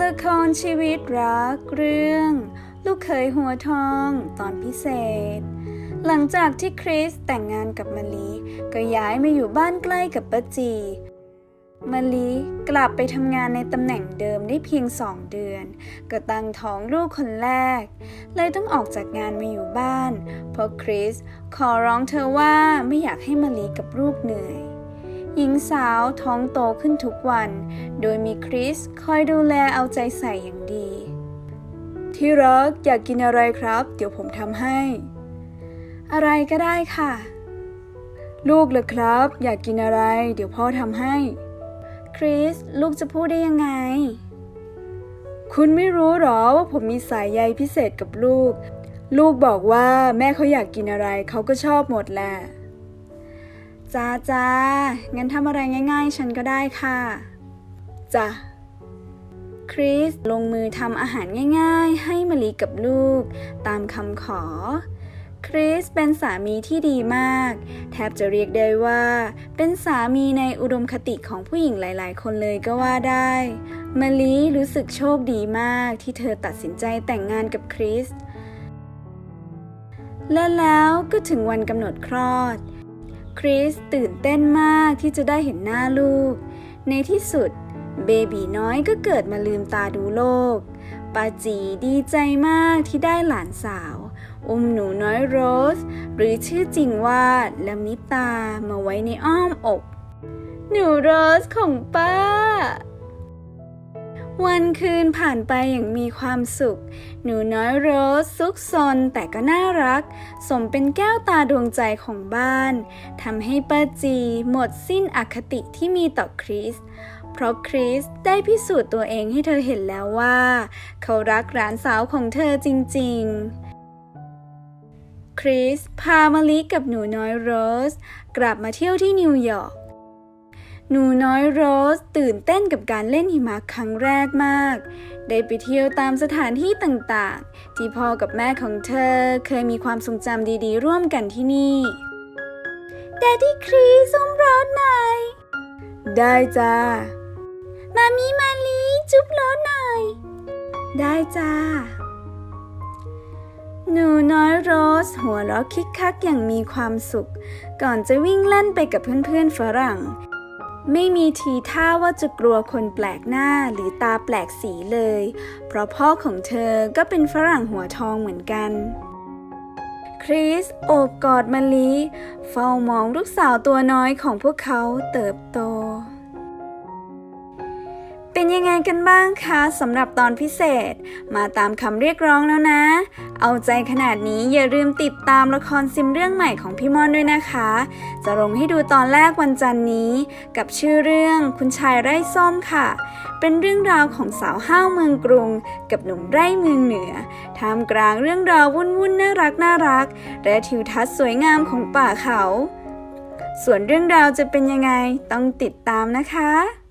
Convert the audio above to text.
ละครชีวิตรักเรื่อง ลูกเคยหัวทองตอนพิเศษ หลังจากที่คริสแต่งงานกับมะลิก็ย้ายมาอยู่บ้านใกล้กับป้าจีมะลิกลับไปทำงานในตำแหน่งเดิมได้เพียงสองเดือน ก็ตั้งท้องลูกคนแรก เลยต้องออกจากงานมาอยู่บ้าน เพราะคริสขอร้องเธอว่าไม่อยากให้มะลิกับลูกเหนื่อย หญิงสาวท้องโตขึ้นทุกวัน โดยมีคริสคอยดูแลเอาใจใส่อย่างดี ที่รักอยากกินอะไรครับ เดี๋ยวผมทำให้ อะไรก็ได้ค่ะ ลูกเหรอครับ อยากกินอะไร เดี๋ยวพ่อทำให้ คริสลูกจะพูดได้ยังไง คุณไม่รู้หรอว่าผมมีสายใยพิเศษกับลูก ลูกบอกว่าแม่เขาอยากกินอะไรเขาก็ชอบหมดแหละ จ้าจ้างั้นทำอะไรง่าย ๆ ฉันก็ได้ค่ะจ้ะคริสลงมือทำอาหารง่าย ๆ ให้มะลิกับลูก ตามคำขอ คริสเป็นสามีที่ดีมาก แทบจะเรียกได้ว่า เป็นสามีในอุดมคติของผู้หญิงหลาย ๆ คนเลยก็ว่าได้มะลิรู้สึกโชคดีมากที่เธอตัดสินใจแต่งงานกับคริสและแล้วก็ถึงวันกำหนดคลอด คริสตื่นเต้นมากที่จะได้เห็นหน้าลูก ในที่สุดเบบีน้อยก็เกิดมาลืมตาดูโลกป้าจีดีใจมากที่ได้หลานสาว อุ้มหนูน้อยโรส หรือชื่อจริงว่าลมิตามาไว้ในอ้อมอก หนูโรสของป้า วันคืนผ่านไปอย่างมีความสุข หนูน้อยโรสซุกซนแต่ก็น่ารัก สมเป็นแก้วตาดวงใจของบ้านทำให้ป้าจีหมดสิ้นอคติที่มีต่อคริส เพราะคริสได้พิสูจน์ตัวเองให้เธอเห็นแล้วว่า เขารักหลานสาวของเธอจริง ๆคริสพามะลิกับหนูน้อยโรส กลับมาเที่ยวที่นิวยอร์ก หนูน้อยโรสตื่นเต้นกับการเล่นหิมะครั้งแรกมาก ได้ไปเที่ยวตามสถานที่ต่างๆ ที่พ่อกับแม่ของเธอเคยมีความทรงจำดีๆ ร่วมกันที่นี่ดดดี้ครีส้มรสหน่อย ได้จ้า มามีมาลีจุ๊บรสหน่อย ได้จ้า หนูน้อยโรสหัวเราะคิกคักอย่างมีความสุข ก่อนจะวิ่งเล่นไปกับเพื่อนๆฝรั่ง ไม่มีทีท่าว่าจะกลัวคนแปลกหน้าหรือตาแปลกสีเลย เพราะพ่อของเธอก็เป็นฝรั่งหัวทองเหมือนกัน คริสโอบกอดมาลีเฝ้ามองลูกสาวตัวน้อยของพวกเขาเติบโต เป็นยังไงกันบ้างคะสำหรับตอนพิเศษ มาตามคำเรียกร้องแล้วนะ เอาใจขนาดนี้อย่าลืมติดตามละครซิมเรื่องใหม่ของพี่ม่อนด้วยนะคะ จะลงให้ดูตอนแรกวันจันนี้ กับชื่อเรื่องคุณชายไร่ส้มค่ะ เป็นเรื่องราวของสาวห้าวเมืองกรุง กับหนุ่มไร่เมืองเหนือท่ามกลางเรื่องราววุ่นๆน่ารักน่ารัก และทิวทัศน์สวยงามของป่าเขา ส่วนเรื่องราวจะเป็นยังไงต้องติดตามนะคะ